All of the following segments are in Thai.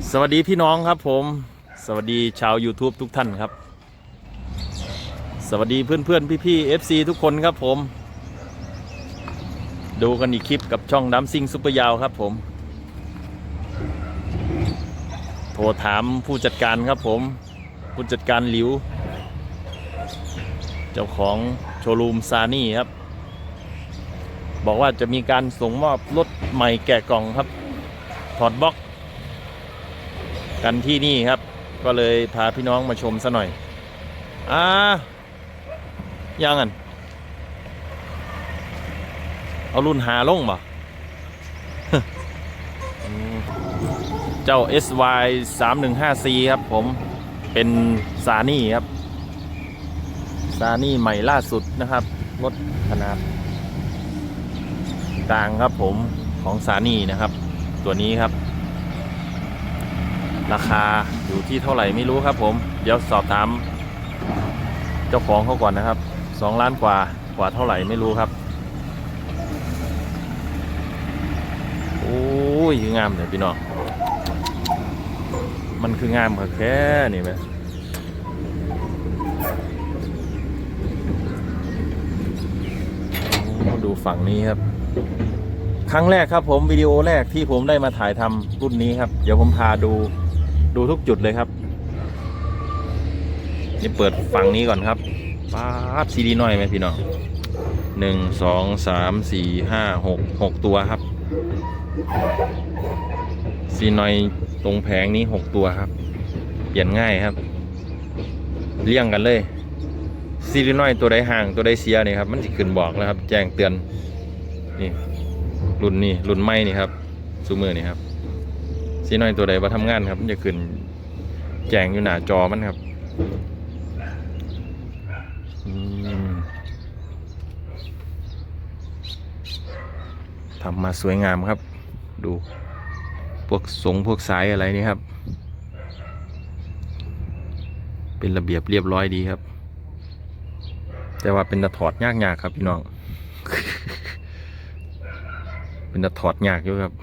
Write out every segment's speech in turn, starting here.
สวัสดีพี่น้องครับผม สวัสดีชาว YouTube ทุกท่านครับ สวัสดีเพื่อนเพื่อนพี่พี่ FC ทุกคนครับผม ดูกันอีกคลิปกับช่องน้ำซิงซุปเปอร์ยาวครับผม โทรถามผู้จัดการครับผม ผู้จัดการหลิว เจ้าของโชว์รูมซานี่ครับ บอกว่าจะมีการส่งมอบรถใหม่แกะกล่องครับ ถอดบล็อก กันที่นี่ครับ ก็เลยพาพี่น้องมาชมซะหน่อย อ่ายังอันเอารุ่นหาลงบ่เจ้า SY 315C ครับผมเป็นซานี่ครับซานี่ใหม่ล่าสุดนะครับ รถขนาดกลางครับผมของซานี่นะครับ ตัวนี้ครับ ราคาอยู่ที่เท่าไหร่ไม่รู้ครับผม เดี๋ยวสอบถามเจ้าของเขาก่อนนะครับสองล้านกว่ากว่าเท่าไหร่ไม่รู้ครับ โอ้ยคืองามเลยพี่น้องมันคืองามค่ะแค่นี่ไหมดูฝั่งนี้ครับ ครั้งแรกครับผมวิดีโอแรกที่ผมได้มาถ่ายทำรุ่นนี้ครับ เดี๋ยวผมพาดู ดูทุกจุดเลยครับ นี่เปิดฝั่งนี้ก่อนครับป๊าบซีดีน้อยไหมพี่น้องหนึ่งสองสามสี่ห้าหกหกตัวครับ ซีน้อยตรงแผงนี้หกตัวครับ เปลี่ยนง่ายครับ เลี่ยงกันเลยซีดีน้อยตัวใดห่างตัวใดเสียนี่ครับมันจะขึ้นบอกแล้วครับ แจ้งเตือนนี่รุ่นนี้รุ่นใหม่นี่ครับซูมือนี่ครับ ซีน้อยตัวใดว่าทำงานครับมันจะขึ้นแจ้งอยู่หน้าจอมันครับทำมาสวยงามครับ ดูพวกสงพวกสายอะไรนี่ครับ เป็นระเบียบเรียบร้อยดีครับ แต่ว่าเป็นตะถอดยากๆครับพี่น้อง เป็นตะถอดยากอยู่ครับ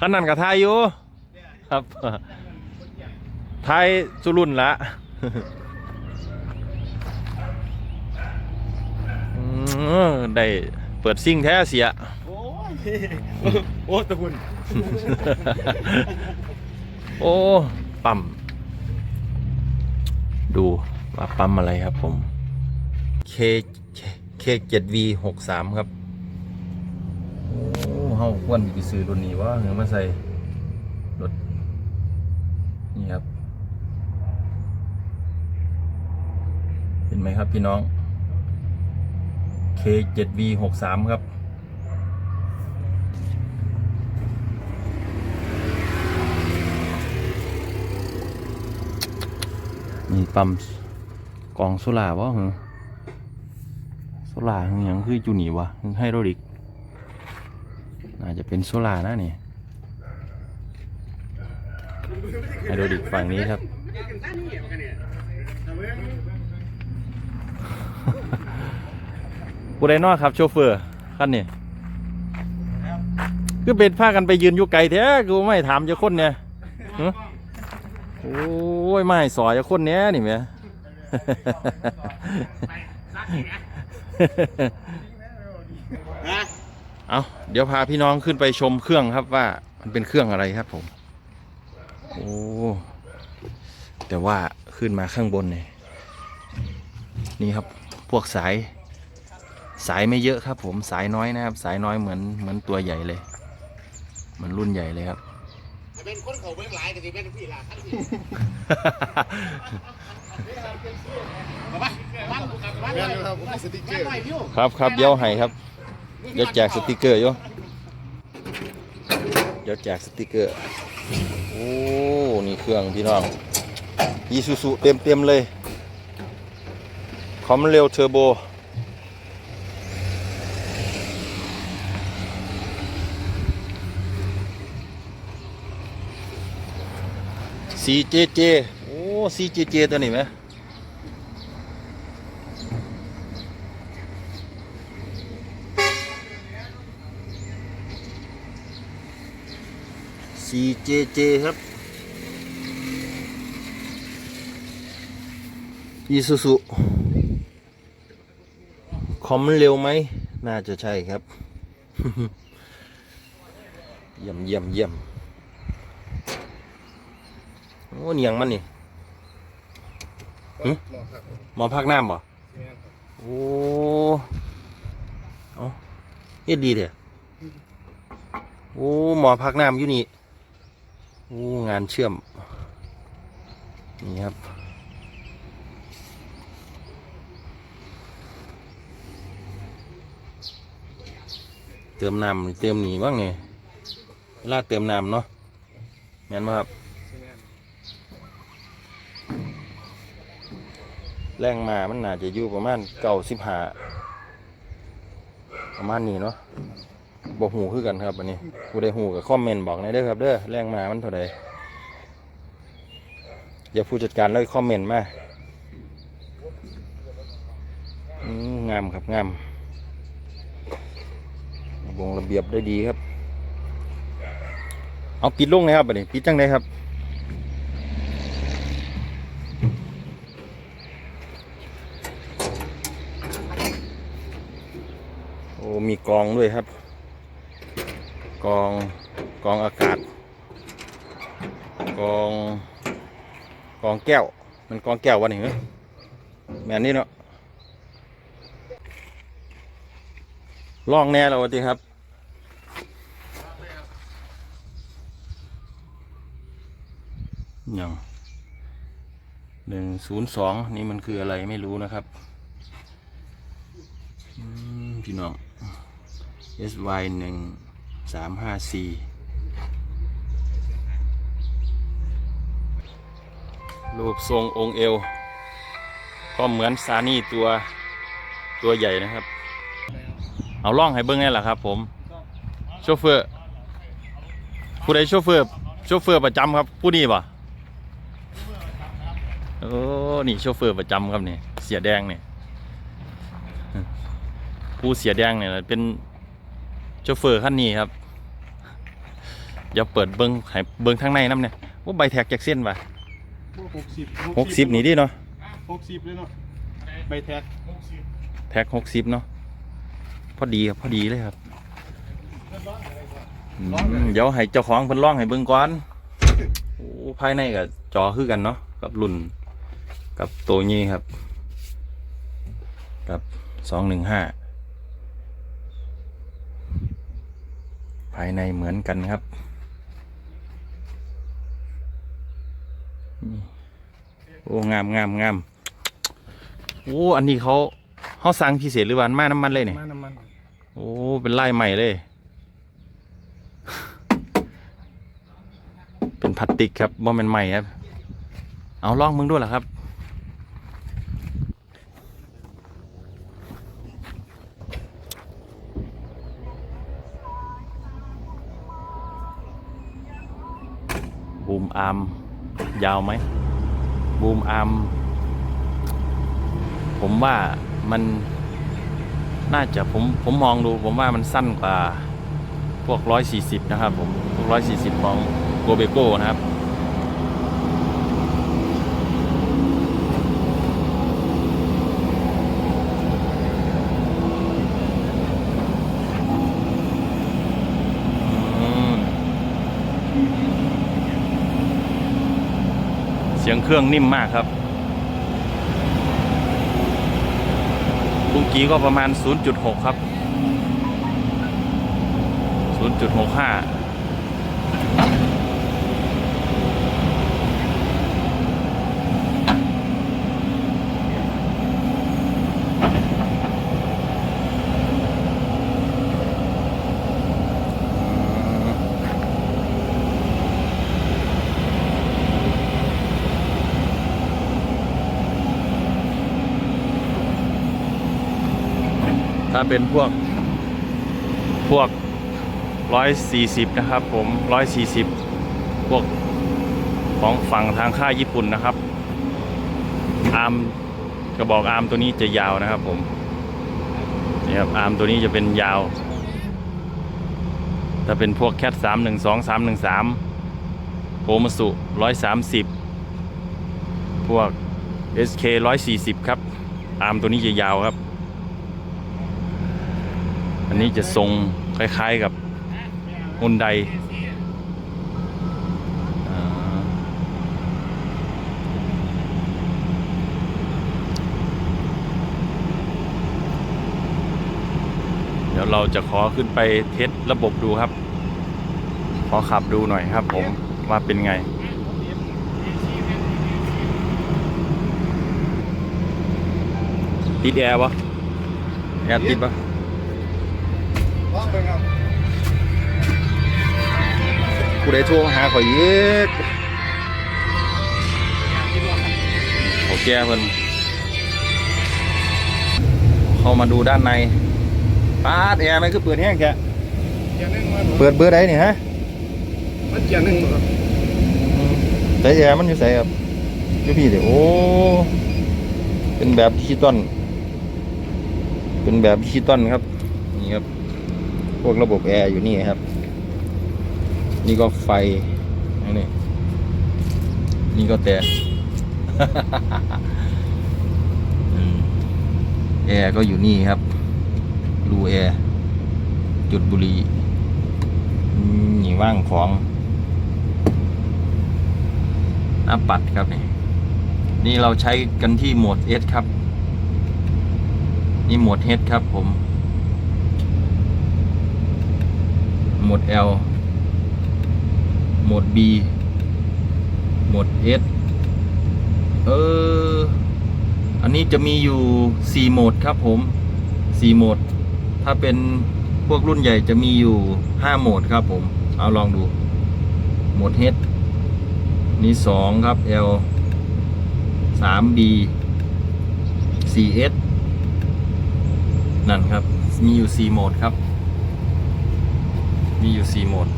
ขนาดกับไทยอยู่ ครับไทยสุรุ่นละอืมได้เปิดซิ่งแท้เสีย โอ้ยโอ้ตะคุณ โอ้ปั๊มดูว่าปั๊มอะไรครับผม K K 7 V 6 3ครับโอ้ เฮาควรไปซื้อรุ่นนี้ว่าเงมาใส่รถนี่ครับ เห็นไหมครับพี่น้อง K 7 V 6 3 ครับนี่ปั๊มกองโซล่าวะหึโซล่าหึหยังคือจูนี่วะหึไฮโดรลิก น่าจะเป็นโซล่านะนี่ไฮโดรลิกฝั่งนี้ครับ กูได้นอครับโชเฟอร์คันนี้คือเป็นพากันไปยืนอยู่ไกลแท้กูไม่ถามเจ้าคนเนี่ยหึโอ้ยไม่สอยคนเนี้ยนี่แหม่ฮะ เอาเดี๋ยวพาพี่น้องขึ้นไปชมเครื่องครับว่ามันเป็นเครื่องอะไรครับผม โอ้แต่ว่าขึ้นมาข้างบนเนี่ยนี่ครับพวกสายสายไม่เยอะครับผมสายน้อยนะครับ สายน้อยเหมือนเหมือนตัวใหญ่เลยเหมือนรุ่นใหญ่เลยครับจะเป็นคนเขาเบื้องหลายก็จะเป็นพี่ละทั้งที่บ้านบ้านบ้านหน่อยบ้านสติ๊กเกอร์หน่อยวิวครับครับเดี๋ยวให้ครับ เดี๋ยวแจกสติกเกอร์อยู่เดี๋ยวแจกสติกเกอร์ โอ้ นี่เครื่องพี่น้องยีซูซูเต็มเต็มเลย คอมเร็วเทอร์โบ CJJ โอ้ CJJ ตัวนี้ไหม 4JJ ครับ อีซูซูคอมมันเร็วไหม น่าจะใช่ครับ เยี่ยมเยี่ยมเยี่ยมโอ้เนียงมันนี่หึหมอครับหมอพักน้ำบ่แม่นครับโอ้เอาเฮ็ดดีเถอะโอ้หมอพักน้ำอยู่นี่ โอ้งานเชื่อม นี่ครับ เติมน้ำเติมหนี่บ้างไงเวลาเติมน้ำเนาะแม่นไหมครับแม่นแรงมามันน่าจะอยู่ประมาณเก้าสิบห้าประมาณนี้เนาะ บหูคือกันครับอันนี้ผู้ใดหูกับคอมเมนต์บอกในเด้อครับเด้อแรงมามันเท่าใดอย่าผู้จัดการเลยคอมเมนต์มางามครับงามวงระเบียบได้ดีครับ เอาปิดลงเลยครับอันนี้ปิดจังไดครับโอ้มีกองด้วยครับ กองกองอากาศ กองกองแก้ว มันกองแก้ววะนี่เหรอแม่นนี่เนาะล่องแน่แล้ววะทีครับอย่างหนึ่งศูนย์สองนี่มันคืออะไรไม่รู้นะครับอืมพี่น้อง SY หนึ่ง สามห้าสี่รูปทรงองค์เอว ก็เหมือนซานี่ตัวตัวใหญ่นะครับ เอาล่องให้เบิ้งไงล่ะครับผมโชเฟอร์ ผู้ใดโชเฟอร์โชเฟอร์ประจำครับ ผู้นี้ปะโอ้นี่โชเฟอร์ประจำครับนี่เสียแดงเนี่ยผู้เสียแดงเนี่ยเป็น โชเฟอร์ขั้นนี้ครับอย่าเปิดเบิ้งให้เบิ้งข้างในน้ำเนี่ยว่าใบแท็กจากเส้นป่ะหกสิบหกสิบนี่ดิเนาะหกสิบเลยเนาะใบแท็กหกสิบแท็กหกสิบเนาะพอดีครับพอดีเลยครับอืมเดี๋ยวให้เจ้าของเพิ่นร้องให้เบิ้งก่อนโอ้ภายในกับจอคือกันเนาะกับรุ่น กับตัวนี้ครับ กับสองหนึ่งห้า ภายในเหมือนกันครับนี่โอ้ งามงามงามโอ้ อันนี้เขาเขาสั่งพิเศษหรือว่ามาน้ำมันเลยเนี่ยมาน้ำมัน โอ้ เป็นลายใหม่เลย เป็นพลาสติกครับบ่แมันใหม่ครับ เอาลองมึงด้วยล่ะครับ บูมอาร์มยาวไหมบูมอาร์มผมว่ามันน่าจะผมผมมองดูผมว่ามันสั้นกว่าพวกร้อยสี่สิบนะครับผมพวกร้อยสี่สิบของโกเบโก้นะครับ สียงเครื่องนิ่มมากครับบุ้งกีก็ประมาณ 0.6 ครับ 0.65 เป็นพวกพวกร้อยสี่สิบนะครับ ผมร้อยสี่สิบพวกของฝั่งทางค่ายญี่ปุ่นนะครับ อาร์มกระบอกอาร์มตัวนี้จะยาวนะครับ ผมนี่ครับอาร์มตัวนี้จะเป็นยาว ถ้าเป็นพวกแคทสามหนึ่งสองสามหนึ่งสามโอมาสุร้อยสามสิบพวก SK ร้อยสี่สิบครับ อาร์มตัวนี้จะยาวครับ นนี้จะทรงคล้ายๆกับฮุนไดเดี๋ยวเราจะขอขึ้นไปเทสระบบดูครับ ขอขับดูหน่อยครับผมว่าเป็นไงติดแอร์ปะแอร์ติดปะ ว่างไปครับกูได้โทรมาหาข่อยเย็กโอเคเพิ่นเข้ามาดูด้านในปาดแอร์มันคือเปิดแห้งแค่เกียร์หนึ่งมาเปิดเบอร์ใดนี่ฮะมันเกียร์หนึ่งครับใส่แอร์มันอยู่ใส่ครับอยู่พี่เดี๋ยวโอ้เป็นแบบดิจิตอลเป็นแบบดิจิตอลครับนี่ครับพ วกระบบแอร์อยู่นี่ครับ นี่ก็ไฟนี่นี่ก็แต่แอร์ก็อยู่นี่ครับรูแอร์จุดบุหรี่อืมนี่ว่างของหน้าปัดครับนี่นี่เราใช้กันที่โหมด S ครับ นี่โหมด H ครับผม โหมด L โหมด B โหมด S เออ อันนี้จะมีอยู่ 4 โหมดครับผม 4 โหมด ถ้าเป็นพวกรุ่นใหญ่จะมีอยู่ 5 โหมดครับผม เอาลองดู โหมด H นี่ 2 ครับ L 3B 4S นั่นครับ มีอยู่ 4 โหมดครับ มีอยู่ 4 โหมด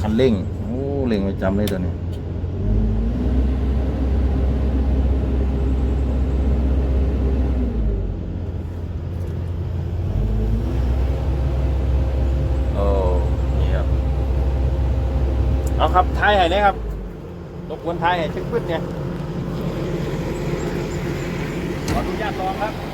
คันเร่ง โอ้เร่งประจำเลยตัวนี้ โอ้นี่ครับ เอาครับท้ายให้เลยครับรบกวนท้ายให้ชึกพึ่เนี่ย ขออนุญาตลองครับ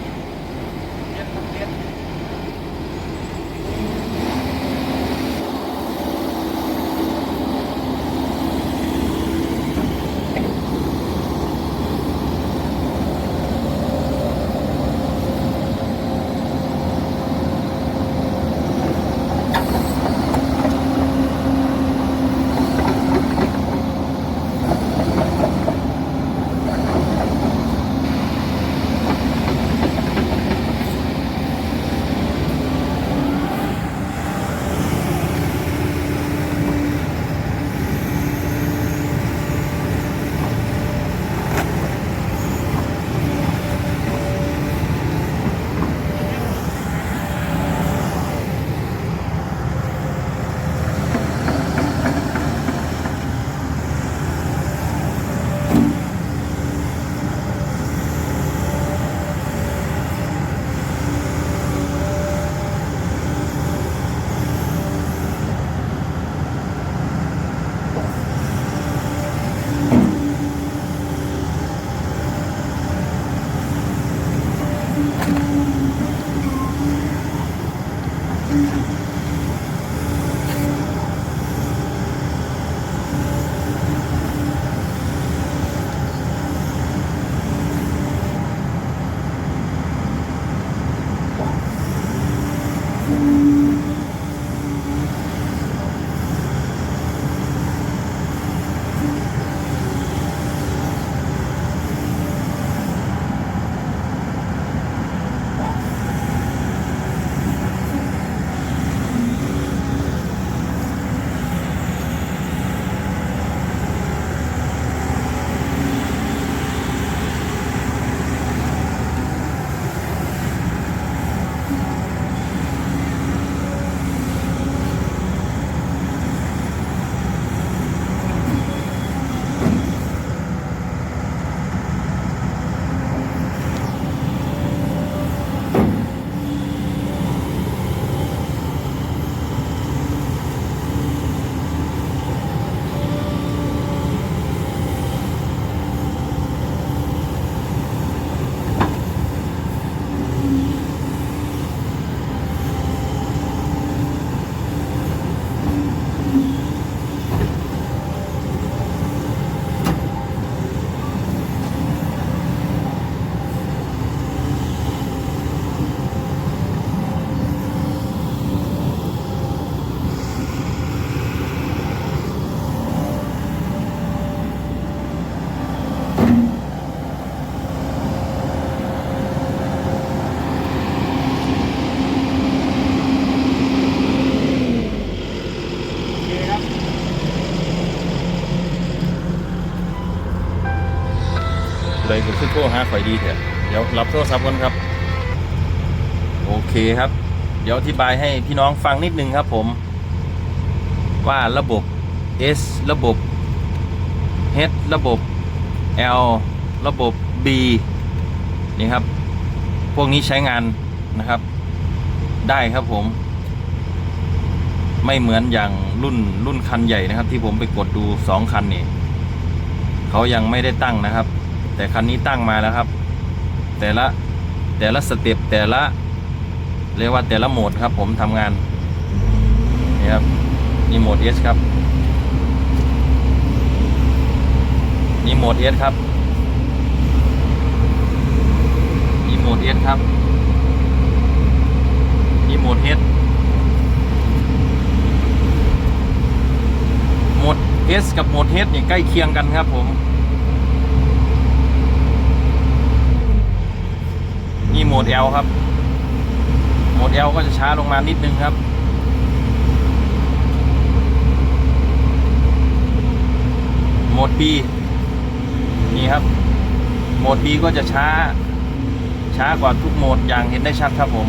รหาข่อยดีเถอะเดี๋ยวรับโทรศัพท์ก่อนครับ โอเคครับ เดี๋ยวอธิบายให้พี่น้องฟังนิดนึงครับ ผม ว่าระบบ S ระบบ H ระบบ L ระบบ B นี่ครับ พวกนี้ใช้งานนะครับ ได้ครับผม ไม่เหมือนอย่างรุ่นรุ่นคันใหญ่นะครับ ที่ผมไปกดดูสองคันนี่เขายังไม่ได้ตั้งนะครับ แต่คันนี้ตั้งมาแล้วครับ แต่ละแต่ละสเต็ปแต่ละเรียกว่าแต่ละโหมดครับ ผมทำงานนี่ครับนี่โหมด S ครับนี่โหมด S ครับนี่โหมด S ครับนี่โหมด H โหมด S กับโหมด H นี่ใกล้เคียงกันครับผม โหมด L ครับ โหมด L ก็จะช้าลงมานิดนึงครับ โหมด B นี่ครับ โหมด B ก็จะช้า ช้ากว่าทุกโหมดอย่างเห็นได้ชัดครับผม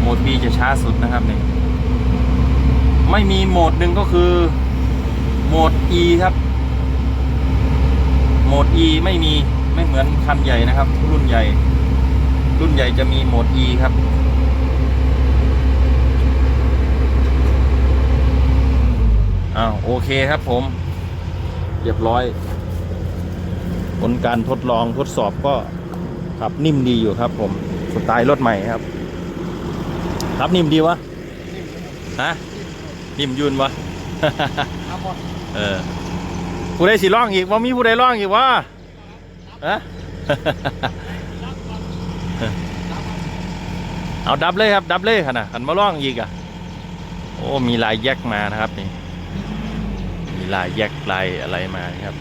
โหมด B จะช้าสุดนะครับนี่ไม่มีโหมดหนึ่งก็คือ โหมด E ครับ โหมด E ไม่มี ไม่เหมือนคันใหญ่นะครับ รุ่นใหญ่ รุ่นใหญ่จะมีโหมด E ครับอ้าวโอเคครับผม เรียบร้อย ผลการทดลองทดสอบก็ขับนิ่มดีอยู่ครับผมสไตล์รถใหม่ครับขับนิ่มดีวะฮะนิ่มยืนวะครับผมเออผู้ใดสิร้องอีกว่ามีผู้ใดร้องอีกวะ ฮะเอาดับเลยครับ ดับเลยขนาดหันมาร้องอีกอะโอ้มีลายแยกมานะครับนี่มีลายแยกลายอะไรมานะครับ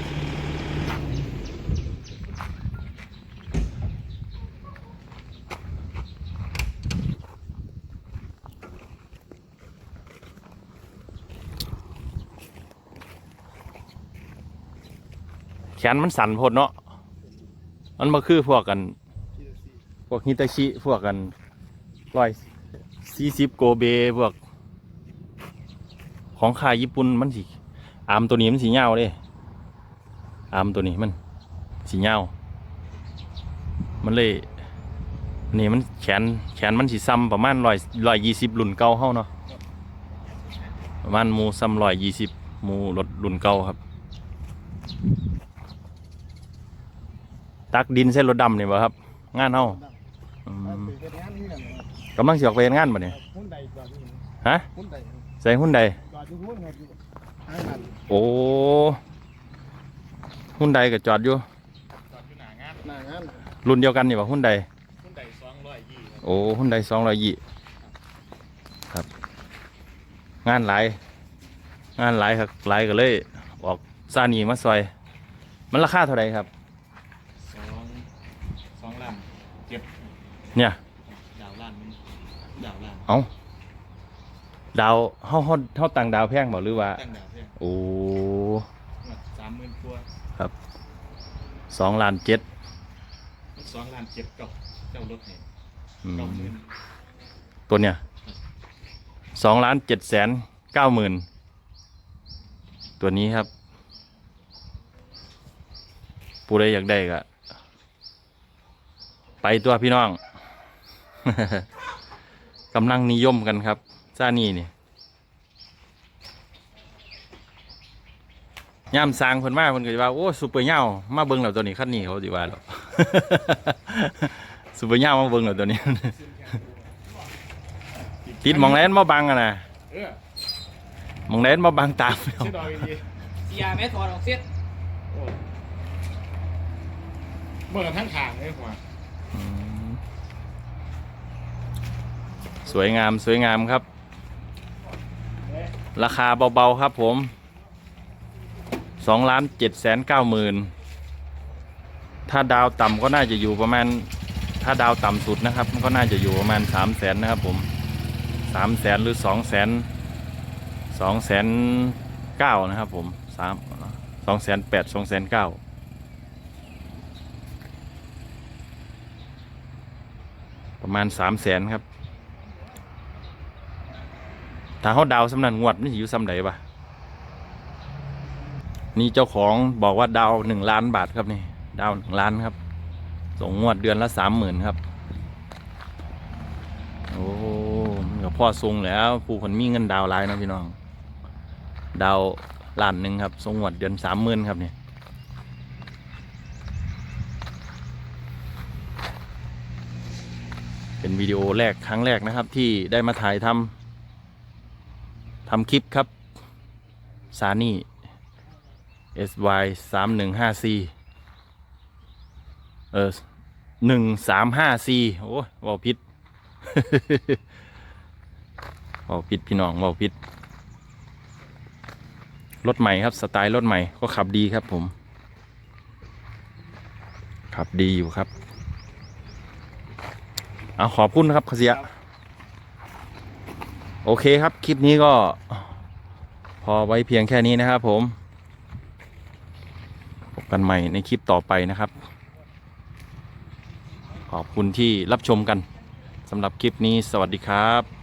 แขนมันสั่นพดเนาะ มันมาคือพวกกัน พวกฮิตาชิ พวกกันร้อยสี่สิบโกเบพวก ของขายญี่ปุ่นมันสิอามตัวนี้มันสีเงาเด้อามตัวนี้มันสีเงามันเลยนี่มันแขนแขนมันสีซ้ำประมาณร้อยร้อยยี่สิบรุ่นเก่าเฮาเนาะประมาณมูซ้ำร้อยยี่สิบหมูรถรุ่นเก่าครับ ตักดินเส้นรถดำนี่บ่ครับ งานเฮาอืมเฮ็ดงากำลังสิออกไปเฮ็ดงานบ่เนี่ยหุ้นใดจอดอยู่ฮะหุ้นใดใส่หุ้นใดจอดอยู่หุ้นครับอยู่ทางนั้นโอ้หุ้นใดก็จอดอยู่จอดอยู่หน้างานหน้างานรุ่นเดียวกันนี่บ่หุ้นใดหุ้นใดสองร้อยยี่ครับโอ้หุ้นใดสองรอยยี่ครับ งานหลายงานหลายครับหลายก็เลย ออกซานีมาซอย มันราคาเท่าไหร่ครับ สองสองล้านเจ็ด เนี่ย ดาวล้านหนึ่งดาวล้านเอาดาวเฮาเฮาเฮาตังดาวแพงบ่หรือว่า ตั้งดาวเพียงโอ้ สามหมื่นตัวสองล้านเจ็ดสองล้านเจ็ดเก้าเจ้ารถให้อืมเก้าหมื่นตัวเนี่ยสองล้านเจ็ดแสนเก้าหมื่นตัวนี้ครับ ผู้ใดอยากได้ก็ไปตัวพี่น้อง กำลังนิยมกันครับซ่านี่นี่ย่ามสร้างเพิ่นมาเพิ่นก็สิว่า โอ้ซุปเปอร์เหย้ามาเบิ่งแล้วตัวนี้คันนี้เขาสิว่าหรอกซุปเปอร์เหย้ามาเบิ่งแล้วตัวนี้ ติดหมองแลนมาบังอะนะเออหมองแลนมาบังตามแล้วชื่อดอยดีเสียแม่ถอดออกเสียโอ้เมื่อทั้งทางเลยหัว อืม สวยงามสวยงามครับ ราคาเบา ๆ ครับผมสองล้านเจ็ดแสนเก้าหมื่นถ้าดาวต่ำก็น่าจะอยู่ประมาณ ถ้าดาวต่ำสุดนะครับก็น่าจะอยู่ประมาณสามแสนนะครับผมสามแสนหรือสองแสนสองแสนเก้านะครับผมสามสองแสนแปดสองแสนเก้าประมาณสามแสนครับ ถ้าเขาดาวสำนันงวดนี่สิอยู่ซ้ำใดปะนี่เจ้าของบอกว่าดาวหนึ่งล้านบาทครับนี่ดาวหนึ่งล้านครับ ส่งงวดเดือนละสามหมื่นครับ โอ้มันก็พ่อทรงแล้วผู้คนมีเงินดาวหลายนะพี่น้อง ดาวล้านหนึ่งครับทรงงวดเดือนสามหมื่นครับนี่เป็นวิดีโอแรกครั้งแรกนะครับที่ได้มาถ่ายทำ ทำคลิปครับ ซานี่ SY สามหนึ่งห้า C เออหนึ่งสามห้า C โอ้ยเว่าผิดเว่าผิดพี่น้องเว่าผิดรถใหม่ครับ สไตล์รถใหม่ก็ขับดีครับผม ขับดีอยู่ครับ เอาขอบคุณนะครับคเสีย โอเคครับ คลิปนี้ก็ พอไว้เพียงแค่นี้นะครับผม พบกันใหม่ในคลิปต่อไปนะครับ ขอบคุณที่รับชมกันสำหรับคลิปนี้สวัสดีครับ